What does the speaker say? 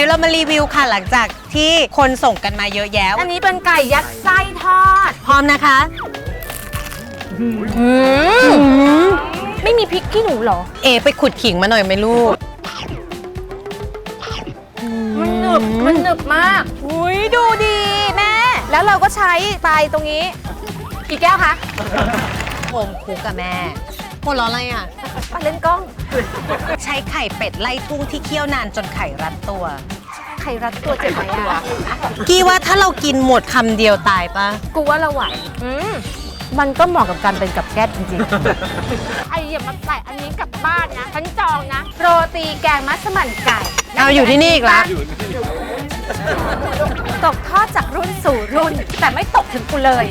ดี๋ยวเรามารีวิวค่ะหลังจากที่คนส่งกันมาเยอะแยะอันนี้เป็นไก่ยัดไส้ทอด พร้อมนะคะไม่มีพริกขี้หนูเหรอ เอไปขุดขิงมาหน่อยไหมลูก มันหนึบ มันหนึบมาก อุ้ยดูดีแม่ แล้วเราก็ใช้ไปตรงนี้ กี่แก้วคะโฮมคุกกับแม่หัวเราะอะไรอะ มาเล่นกล้อง ใช้ไข่เป็ดไล่ทุ่งที่เคี่ยวนานจนไข่รัดตัวไข่รัดตัวเจ็บไหมอะกี้ว่าถ้าเรากินหมดคำเดียวตายปะกูว่าเราไหวอืมมันก็เหมาะกับการเป็นกับแก้จริงๆไอ้อย่ามาใส่อันนี้กลับบ้านนะฉันจองนะ โรตีแกงมัสมั่นไก่เอาอยู่ที่นี่อีกแล้วตกทอดจากรุ่นสู่รุ่น แต่ไม่ตกถึงกูเลย